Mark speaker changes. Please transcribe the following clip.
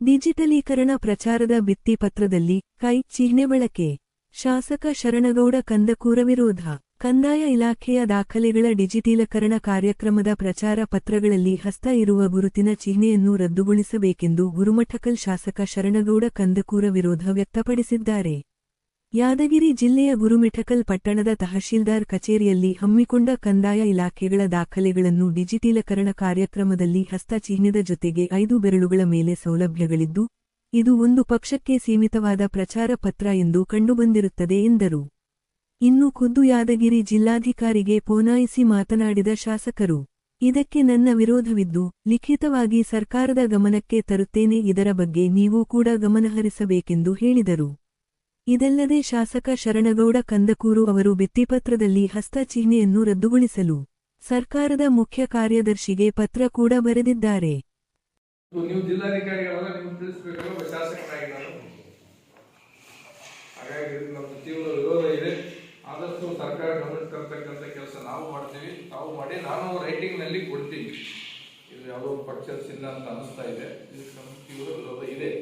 Speaker 1: ಡಿಜಿಟಲೀಕರಣ ಪ್ರಚಾರದ ಭಿತ್ತಿಪತ್ರದಲ್ಲಿ ಕೈ ಚಿಹ್ನೆ ಬಳಕೆ. ಶಾಸಕ ಶರಣಗೌಡ ಕಂದಕೂರ ವಿರೋಧ. ಕಂದಾಯ ಇಲಾಖೆಯ ದಾಖಲೆಗಳ ಡಿಜಿಟಲೀಕರಣ ಕಾರ್ಯಕ್ರಮದ ಪ್ರಚಾರ ಪತ್ರಗಳಲ್ಲಿ ಹಸ್ತ ಇರುವ ಗುರುತಿನ ಚಿಹ್ನೆಯನ್ನು ರದ್ದುಗೊಳಿಸಬೇಕೆಂದು ಗುರುಮಠಕಲ್ ಶಾಸಕ ಶರಣಗೌಡ ಕಂದಕೂರ ವಿರೋಧ ವ್ಯಕ್ತಪಡಿಸಿದ್ದಾರೆ. ಯಾದಗಿರಿ ಜಿಲ್ಲೆಯ ಗುರುಮಿಠಕಲ್ ಪಟ್ಟಣದ ತಹಶೀಲ್ದಾರ್ ಕಚೇರಿಯಲ್ಲಿ ಹಮ್ಮಿಕೊಂಡ ಕಂದಾಯ ಇಲಾಖೆಗಳ ದಾಖಲೆಗಳನ್ನು ಡಿಜಿಟಲೀಕರಣ ಕಾರ್ಯಕ್ರಮದಲ್ಲಿ ಹಸ್ತಚಿಹ್ನದ ಜೊತೆಗೆ ಐದು ಬೆರಳುಗಳ ಮೇಲೆ ಸೌಲಭ್ಯಗಳಿದ್ದು, ಇದು ಒಂದು ಪಕ್ಷಕ್ಕೆ ಸೀಮಿತವಾದ ಪ್ರಚಾರ ಪತ್ರ ಎಂದು ಕಂಡುಬಂದಿರುತ್ತದೆ ಎಂದರು. ಇನ್ನು ಖುದ್ದು ಯಾದಗಿರಿ ಜಿಲ್ಲಾಧಿಕಾರಿಗೆ ಪೋನಾಯಿಸಿ ಮಾತನಾಡಿದ ಶಾಸಕರು, ಇದಕ್ಕೆ ನನ್ನ ವಿರೋಧವಿದ್ದು, ಲಿಖಿತವಾಗಿ ಸರ್ಕಾರದ ಗಮನಕ್ಕೆ ತರುತ್ತೇನೆ, ಇದರ ಬಗ್ಗೆ ನೀವು ಕೂಡ ಗಮನಹರಿಸಬೇಕೆಂದು ಹೇಳಿದರು. ಇದಲ್ಲದೆ ಶಾಸಕ ಶರಣಗೌಡ ಕಂದಕೂರು ಅವರು ಭಿತ್ತಿಪತ್ರದಲ್ಲಿ ಹಸ್ತ ಚಿಹ್ನೆಯನ್ನು ರದ್ದುಗೊಳಿಸಲು ಸರ್ಕಾರದ ಮುಖ್ಯ ಕಾರ್ಯದರ್ಶಿಗೆ ಪತ್ರ ಕೂಡ ಬರೆದಿದ್ದಾರೆ.
Speaker 2: ನೀವು ಜಿಲ್ಲಾಧಿಕಾರಿಗಳಲ್ಲ ನೀವು ತಿಳಿಸ್ಬೇಕಲ್ಲ ಶಾಸಕರಾಗಿ ನಾನು ಹಾಗಾಗಿ ನಮ್ಮ ತೀವ್ರ ವಿರೋಧ ಇದೆ. ಆದಷ್ಟು ಸರ್ಕಾರ ಗಮನಕ್ಕೆ ತರ್ತಕ್ಕಂಥ ಕೆಲಸ ನಾವು ಮಾಡ್ತೀವಿ. ತಾವು ಮಾಡಿ ನಾನು ರೈಟಿಂಗ್ನಲ್ಲಿ ಕೊಡ್ತೀನಿ. ಇದು ಯಾವುದೋ ಪರ್ಚೇಸ್ ಇಲ್ಲ ಅಂತ ಅನಿಸ್ತಾ ಇದೆ. ಇದಕ್ಕೆ ನಮ್ಮ ತೀವ್ರ ವಿರೋಧ ಇದೆ.